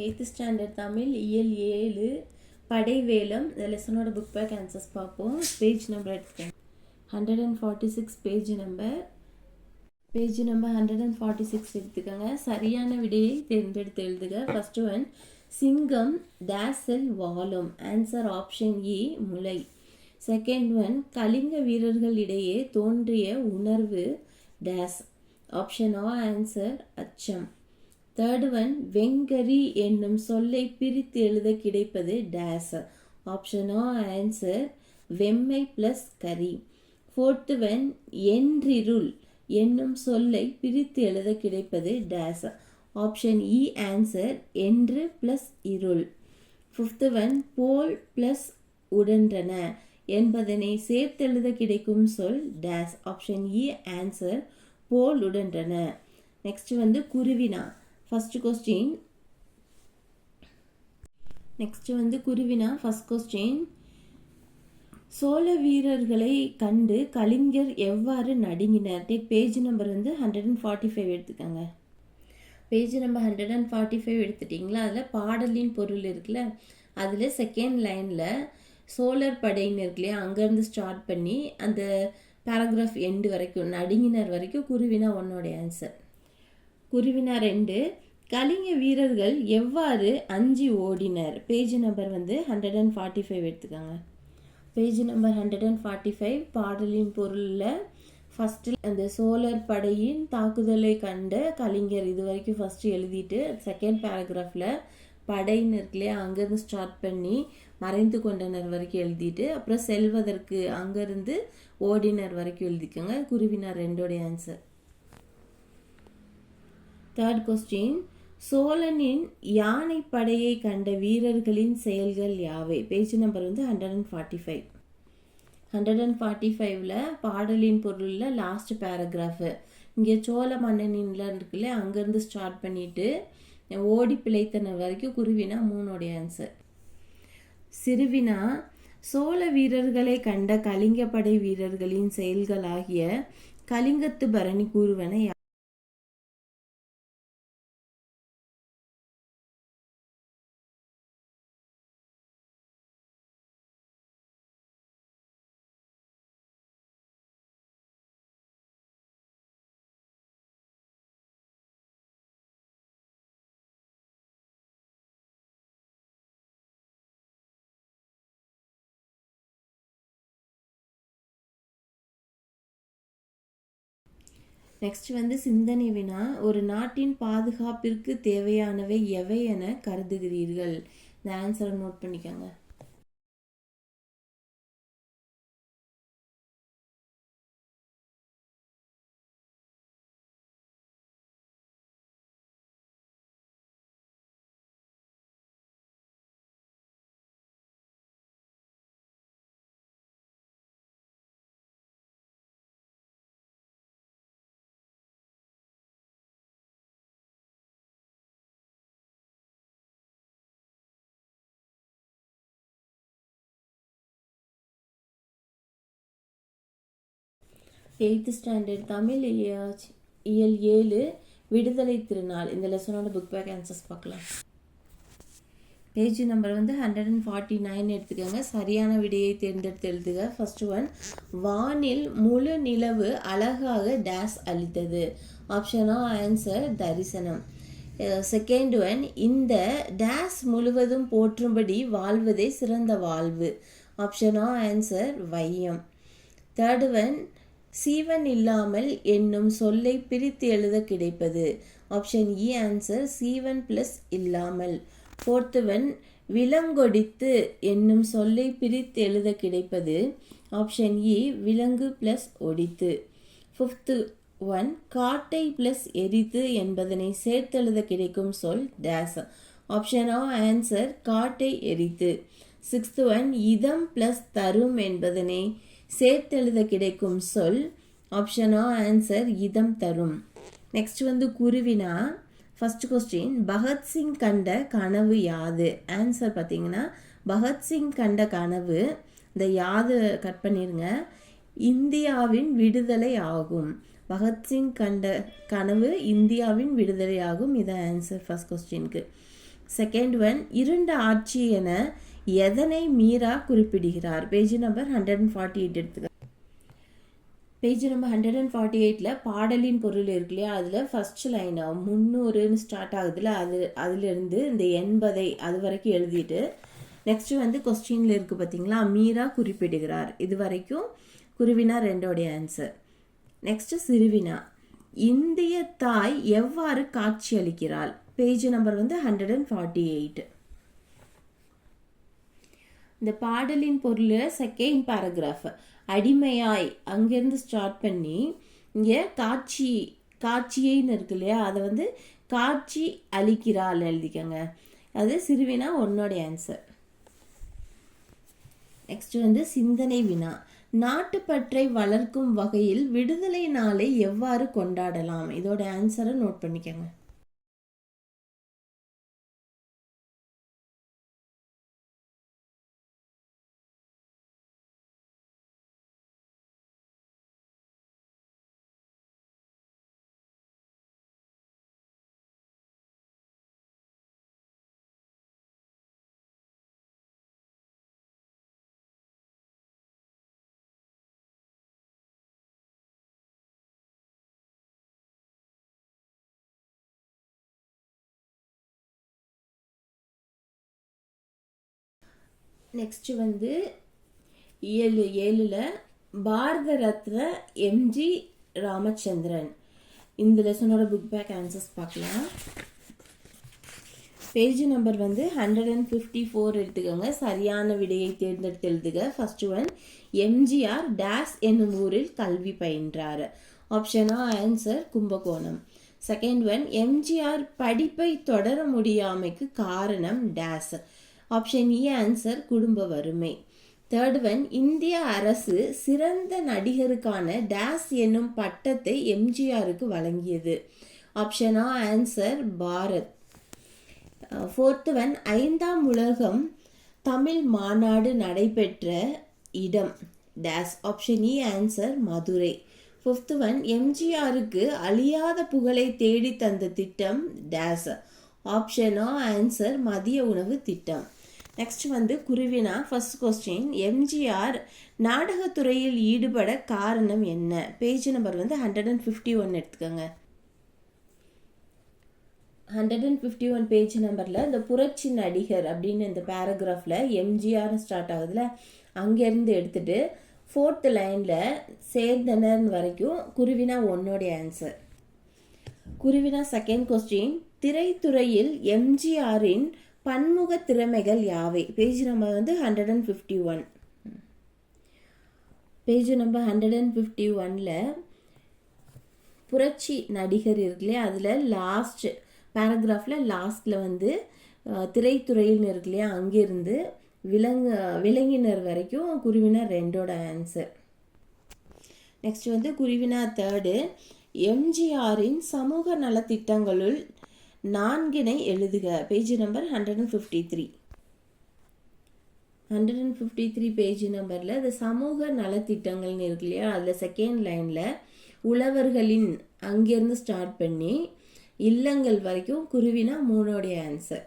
Eighth standard Tamil இயல் ஏழு படைவேலம் இந்த லெசனோட புக் பேக் ஆன்சர்ஸ் பார்ப்போம். பேஜ் நம்பர் எடுத்துக்கோங்க. Hundred and forty six page number page number hundred and forty six எடுத்துக்கோங்க. சரியான விடையை தேர்ந்தெடுத்து எழுதுக. ஃபர்ஸ்ட் ஒன் சிங்கம் டேசல் வாலும் ஆன்சர் ஆப்ஷன் இ முலை. செகண்ட் ஒன் கலிங்க வீரர்களிடையே தோன்றிய உணர்வு டேஸ் ஆப்ஷன் ஆ ஆன்சர் அச்சம். தேர்டு ஒன் வெங்கரி என்னும் சொல்லை பிரித்து எழுத கிடைப்பது டேஸ் ஆப்ஷன் ஆ ஆன்சர் வெம்மை ப்ளஸ் கரி ஃபோர்த்துவன் ஒன் என்றிருள் என்னும் சொல்லை பிரித்து எழுத கிடைப்பது டேஸ் ஆப்ஷன் இ ஆன்சர் என்று ப்ளஸ் இருள். ஃபிஃப்த் ஒன் போல் ப்ளஸ் உடன்றன என்பதனை சேர்த்தெழுத கிடைக்கும் சொல் டேஸ் ஆப்ஷன் இ ஆன்சர் போல் உடன்றன. நெக்ஸ்ட் வந்து குருவினா. ஃபர்ஸ்ட் கொஸ்டின் நெக்ஸ்ட்டு வந்து குருவினா ஃபஸ்ட் கொஸ்டின் சோழ வீரர்களை கண்டு கலிங்கர் எவ்வாறு நடுங்கினர்? டேக் பேஜ் நம்பர் வந்து ஹண்ட்ரட் அண்ட் ஃபார்ட்டி ஃபைவ் எடுத்துக்கோங்க. Page number hundred and forty five எடுத்துட்டிங்களா? அதில் பாடலின் பொருள் இருக்குல்ல அதில் செகண்ட் லைனில் சோழர் படைன்னு இல்லையா அங்கேருந்து ஸ்டார்ட் பண்ணி அந்த பேராகிராஃப் எண்டு வரைக்கும் நடுங்கினர் வரைக்கும் குருவினா ஒன்னோடைய ஆன்சர் குருவினா ரெண்டு கலிங்க வீரர்கள் எவ்வாறு அஞ்சு ஓடினர்? பேஜ் நம்பர் வந்து ஹண்ட்ரட் அண்ட் ஃபார்ட்டி ஃபைவ் எடுத்துக்கோங்க. Page number hundred and forty five பாடலின் பொருளில் ஃபஸ்ட்டு அந்த சோழர் படையின் தாக்குதலை கண்ட கலிங்கர் இது வரைக்கும் ஃபஸ்ட்டு எழுதிட்டு செகண்ட் பேராகிராஃபில் படைன்னு இருக்கு அங்கேருந்து ஸ்டார்ட் பண்ணி மறைந்து கொண்டனர் வரைக்கும் எழுதிட்டு அப்புறம் செல்வதற்கு அங்கேருந்து ஓடினர் வரைக்கும் எழுதிக்கோங்க. குருவினார் ரெண்டோடைய ஆன்சர் தேர்ட் கொஸ்டின் சோழனின் யானை படையை கண்ட வீரர்களின் செயல்கள் யாவை? பேஜ் நம்பர் வந்து hundred and forty five hundred and forty ஃபைவ்ல பாடலின் பொருளில் லாஸ்ட் பேராகிராஃபு இங்கே சோழ மன்னனின்ல இருக்குல்ல அங்கேருந்து ஸ்டார்ட் பண்ணிட்டு ஓடி பிழைத்தன வரைக்கும் குருவினா மூணோடைய ஆன்சர் சிறுவினா சோழ வீரர்களை கண்ட கலிங்கப்படை வீரர்களின் செயல்களாகிய கலிங்கத்து பரணி கூறுவன நெக்ஸ்ட் வந்து சிந்தனை வினா. ஒரு நாட்டின் பாதுகாப்பிற்கு தேவையானவை எவை என கருதுகிறீர்கள்? இந்த ஆன்சரை நோட் பண்ணிக்கோங்க. எயித்து ஸ்டாண்டர்ட் தமிழ் இயல் ஏழு விடுதலை திருநாள். இந்த லெசனோட புக் பேக் ஆன்சர்ஸ் பார்க்கலாம். பேஜ் நம்பர் வந்து ஹண்ட்ரட் அண்ட் ஃபார்ட்டி நைன் எடுத்துக்கோங்க. சரியான விடையை தேர்ந்தெடுத்து எழுதுக. ஃபர்ஸ்ட் ஒன் வானில் முழு நிலவு அழகாக டேஸ் அளித்தது ஆப்ஷனா ஆன்சர் தரிசனம். செகண்ட் ஒன் இந்த டேஸ் முழுவதும் போற்றும்படி வாழ்வதே சிறந்த வாழ்வு. ஆப்ஷனா ஆன்சர் வையம். தேர்ட் ஒன் சீவன் இல்லாமல் என்னும் சொல்லை பிரித்து எழுத கிடைப்பது. ஆப்ஷன் இ ஆன்சர் சீவன் பிளஸ் இல்லாமல். ஃபோர்த்து ஒன் விலங்கொடித்து என்னும் சொல்லை பிரித்து எழுத கிடைப்பது. ஆப்ஷன் இ e, விலங்கு பிளஸ் ஒடித்து ஃபிஃப்த்து ஒன் காட்டை பிளஸ் எரித்து என்பதனை சேர்த்தெழுத கிடைக்கும் சொல் டேஸ் ஆப்ஷன் ஆ ஆன்சர் காட்டை எரித்து சிக்ஸ்த் ஒன் இதம் பிளஸ் தரும் என்பதனை சேர்த்தெழுத கிடைக்கும் சொல் ஆப்ஷன் ஆ ஆன்சர் இதம் தரும். நெக்ஸ்ட் வந்து குருவினா ஃபர்ஸ்ட் கொஸ்டின் பகத்சிங் கண்ட கனவு யாது? ஆன்சர் பார்த்தீங்கன்னா பகத்சிங் கண்ட கனவு இந்த யாது கட் பண்ணிருங்க. இந்தியாவின் விடுதலை ஆகும். பகத்சிங் கண்ட கனவு இந்தியாவின் விடுதலை ஆகும். இதான் ஆன்சர் ஃபர்ஸ்ட் கொஸ்டினுக்கு செகண்ட் ஒன் இருண்ட ஆட்சி என எதனை மீரா குறிப்பிடுகிறார்? Page number hundred and forty eight எடுத்துக்க. Page number hundred and forty எயிட்டில் பாடலின் பொருள் இருக்கு இல்லையா? அதில் ஃபர்ஸ்ட் லைன் முந்நூறுன்னு ஸ்டார்ட் ஆகுதுல அது அதுலேருந்து இந்த எண்பதை அது வரைக்கும் எழுதிட்டு நெக்ஸ்ட்டு வந்து கொஸ்டினில் இருக்குது பார்த்தீங்களா மீரா குறிப்பிடுகிறார். இது வரைக்கும் குருவினா ரெண்டோடைய ஆன்சர் நெக்ஸ்ட்டு சிறுவினா இந்திய தாய் எவ்வாறு காட்சி அளிக்கிறாள்? பேஜ் நம்பர் வந்து ஹண்ட்ரட் அண்ட் ஃபார்ட்டி எயிட் இந்த பாடலின் பொருள் செகண்ட் பேராகிராஃப் அடிமையாய் அங்கேருந்து ஸ்டார்ட் பண்ணி இங்கே காட்சி காட்சியைன்னு இருக்கு இல்லையா? அதை வந்து காட்சி அளிக்கிறாள் எழுதிக்கங்க. அது சிறுவினா உன்னோடைய ஆன்சர் நெக்ஸ்ட் வந்து சிந்தனை வினா. நாட்டுப்பற்றை வளர்க்கும் வகையில் விடுதலை நாளை எவ்வாறு கொண்டாடலாம்? இதோட ஆன்சரை நோட் பண்ணிக்கோங்க. நெக்ஸ்ட் வந்து ஏழு ஏழில் பாரத ரத்ன எம்ஜி ராமச்சந்திரன். இந்த லெசனோட புக் பேக் ஆன்சர்ஸ் பார்க்கலாம். பேஜ் நம்பர் வந்து ஹண்ட்ரட் அண்ட் ஃபிஃப்டி ஃபோர் எடுத்துக்கோங்க. சரியான விடையை தேர்ந்தெடுத்து எழுதுக. ஃபர்ஸ்ட் ஒன் எம்ஜிஆர் டேஸ் என்னும் ஊரில் கல்வி பயின்றார். ஆப்ஷனா answer Kumbakonam. Second one MGR படிப்பை தொடர முடியாமைக்கு காரணம் டேஸ் ஆப்ஷன் இ ஆன்சர் குடும்ப வறுமை. தேர்ட் ஒன் இந்திய அரசு சிறந்த நடிகருக்கான டேஸ் என்னும் பட்டத்தை எம்ஜிஆருக்கு வழங்கியது. ஆப்ஷன் ஆ answer Bharat. Uh, fourth one ஐந்தாம் உலகம் தமிழ் மாநாடு நடைபெற்ற இடம். டேஸ் ஆப்ஷன் இ ஆன்சர் மதுரை. ஃபிஃப்த் ஒன் எம்ஜிஆருக்கு அழியாத புகழை தேடி தந்த திட்டம் டேஸ் ஆப்ஷனோ ஆன்சர் மதிய உணவு திட்டம். நெக்ஸ்ட் வந்து குருவினா ஃபர்ஸ்ட் கொஸ்டின் எம்ஜிஆர் நாடகத்துறையில் ஈடுபட காரணம் என்ன? பேஜ் நம்பர் வந்து ஹண்ட்ரட் அண்ட் ஃபிஃப்டி ஒன் எடுத்துக்கோங்க. Hundred and fifty one page நம்பரில் இந்த புரட்சி நடிகர் அப்படின்னு இந்த பேராகிராஃபில் எம்ஜிஆர் ஸ்டார்ட் ஆகுதுல அங்கேருந்து எடுத்துட்டு ஃபோர்த் லைனில் சேர்ந்தனர் வரைக்கும் குருவினா ஒன்னோடைய ஆன்சர் குருவினா செகண்ட் கொஸ்டின் திரைத்துறையில் எம்ஜிஆரின் பன்முக திறமைகள் யாவை? பேஜ் நம்பர் வந்து hundred and fifty one page number hundred and fifty ஒனில் புரட்சி நடிகர் இருக்குல்லையே? அதில் லாஸ்ட் பேராகிராஃபில் லாஸ்ட்டில் வந்து திரைத்துறையில் இருக்குல்லையா? அங்கேருந்து விலங்கு விலங்கினர் வரைக்கும் குருவினர் ரெண்டோட ஆன்சர் நெக்ஸ்ட் வந்து குருவினா தேர்டு எம்ஜிஆரின் சமூக நலத்திட்டங்களுள் நான்கினை எழுதுக. Page number hundred and fifty three hundred and fifty three page நம்பரில் இந்த சமூக நலத்திட்டங்கள்னு இருக்கு இல்லையா? அதில் செகண்ட் லைனில் உழவர்களின் அங்கேருந்து ஸ்டார்ட் பண்ணி இல்லங்கள் வரைக்கும் குருவினா மூணோடைய ஆன்சர்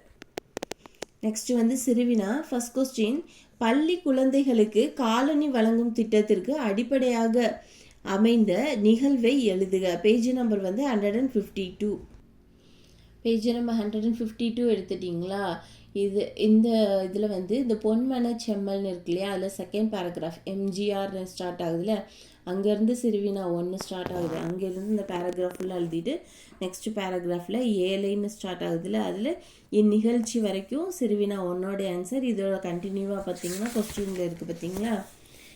நெக்ஸ்ட் வந்து சிறுவினா ஃபஸ்ட் கொஸ்டின் பள்ளி குழந்தைகளுக்கு காலனி வழங்கும் திட்டத்திற்கு அடிப்படையாக அமைந்த நிகழ்வை எழுதுக. பேஜ் நம்பர் வந்து hundred and fifty two page number hundred and fifty two எடுத்துட்டிங்களா? இது இந்த இதில் வந்து இந்த பொன்மன செம்மல்னு இருக்கு இல்லையா? அதில் செகண்ட் பேராகிராஃப் எம்ஜிஆர்னு ஸ்டார்ட் ஆகுதுல்ல அங்கேருந்து சிறுவினா ஒன்று ஸ்டார்ட் ஆகுது. அங்கேருந்து இந்த பேராகிராஃப் ஃபுல்லாக எழுதிட்டு நெக்ஸ்ட் பேராகிராஃபில் ஏழைன்னு ஸ்டார்ட் ஆகுதுல்ல அதில் இந்நிகழ்ச்சி வரைக்கும் சிறுவினா ஒன்னோடைய ஆன்சர் இதோட கண்டினியூவாக பார்த்தீங்கன்னா கொஸ்டினில் இருக்குது பார்த்தீங்களா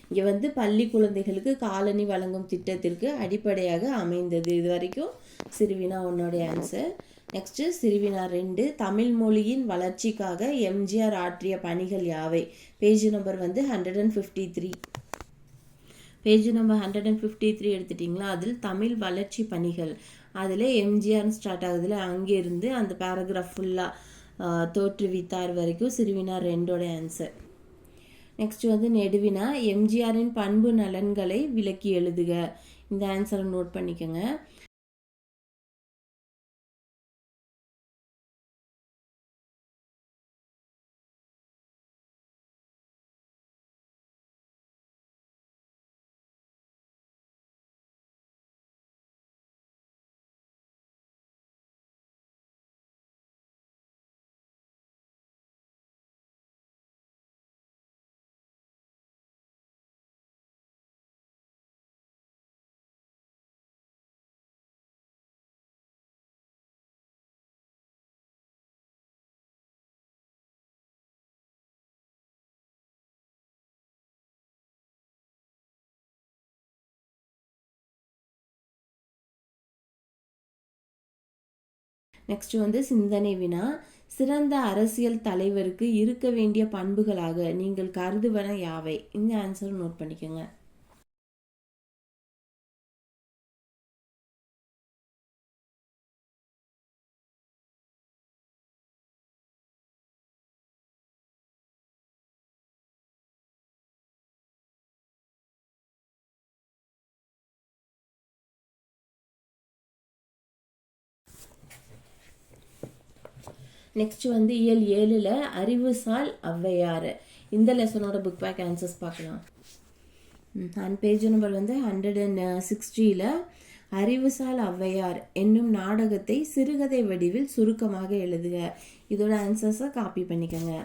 இங்கே வந்து பள்ளி குழந்தைகளுக்கு காலனி வழங்கும் திட்டத்திற்கு அடிப்படையாக அமைந்தது. இது வரைக்கும் சிறுவினா உன்னோடைய ஆன்சர் நெக்ஸ்ட்டு சிறுவினார் ரெண்டு தமிழ் மொழியின் வளர்ச்சிக்காக எம்ஜிஆர் ஆற்றிய பணிகள் யாவை? பேஜ் நம்பர் வந்து hundred and fifty three page number hundred and fifty three எடுத்துட்டிங்களா? அதில் தமிழ் வளர்ச்சி பணிகள். அதில் எம்ஜிஆர் ஸ்டார்ட் ஆகுதுல அங்கேருந்து அந்த பேராகிராஃப் ஃபுல்லாக தோற்றுவித்தார் வரைக்கும் சிறுவினார் ரெண்டோட ஆன்சர் நெக்ஸ்ட் வந்து நெடுவினா எம்ஜிஆரின் பண்பு நலன்களை விளக்கி எழுதுக. இந்த ஆன்சரை நோட் பண்ணிக்கோங்க. நெக்ஸ்ட் வந்து சிந்தனை வினா. சிறந்த அரசியல் தலைவருக்கு இருக்க வேண்டிய பண்புகளாக நீங்கள் கருதுவன யாவை? இந்த ஆன்சர் நோட் பண்ணிக்கோங்க. நெக்ஸ்ட் வந்து இயல் ஏழில் அறிவுசால் ஔவையார் இந்த லெசனோட புக் பேக் ஆன்சர்ஸ் பார்க்கலாம். அண்ட் பேஜ் நம்பர் வந்து ஹண்ட்ரட் அண்ட் சிக்ஸ்டியில் uh, அறிவுசால் ஔவையார் என்னும் நாடகத்தை சிறுகதை வடிவில் சுருக்கமாக எழுதுக. இதோட ஆன்சர்ஸை காப்பி பண்ணிக்கோங்க.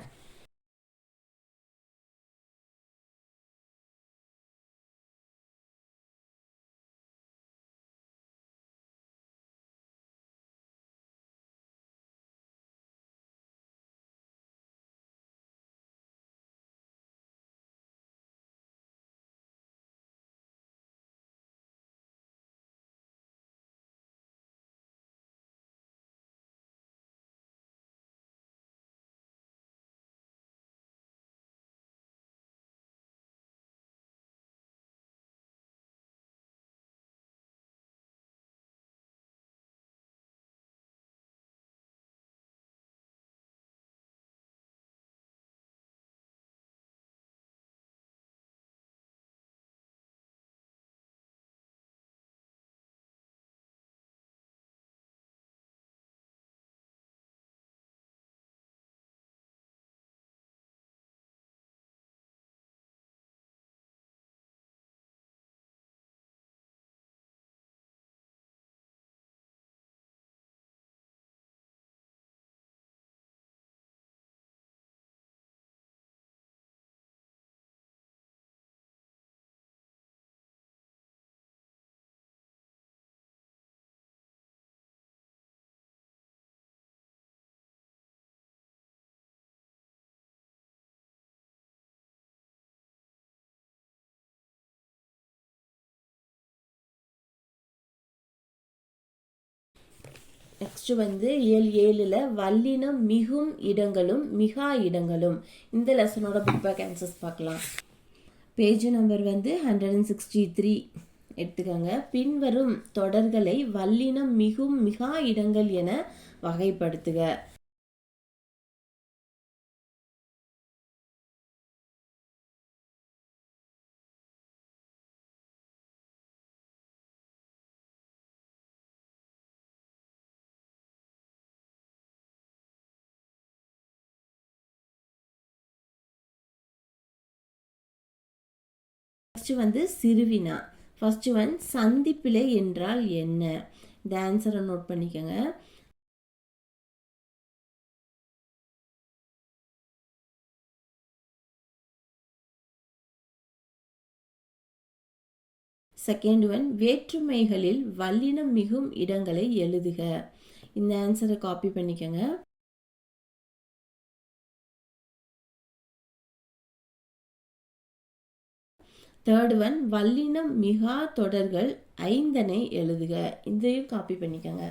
நெக்ஸ்ட் வந்து இயல் ஏழில் வல்லினம் மிகும் இடங்களும் மிகா இடங்களும். இந்த லெசனோட புக் பேக் ஆன்சர்ஸ் பார்க்கலாம். பேஜ் நம்பர் வந்து ஹண்ட்ரட் அண்ட் சிக்ஸ்டி த்ரீ எடுத்துக்கோங்க. பின்வரும் தொடர்களை வல்லினம் மிகும் மிகா இடங்கள் என வகைப்படுத்துக. ஃபஸ்ட்டு வந்து சிறுவினா. ஃபர்ஸ்ட் ஒன் சந்திப்பிழை என்றால் என்ன? இந்த ஆன்சரை நோட் பண்ணிக்கோங்க. செகண்ட் ஒன் வேற்றுமைகளில் வல்லினம் மிகும் இடங்களை எழுதுக. இந்த ஆன்சரை காப்பி பண்ணிக்கோங்க. தேர்ட் ஒன் வல்லினம் மிகா தொடர்கள் ஐந்தனை எழுதுக. இதையும் காப்பி பண்ணிக்கோங்க.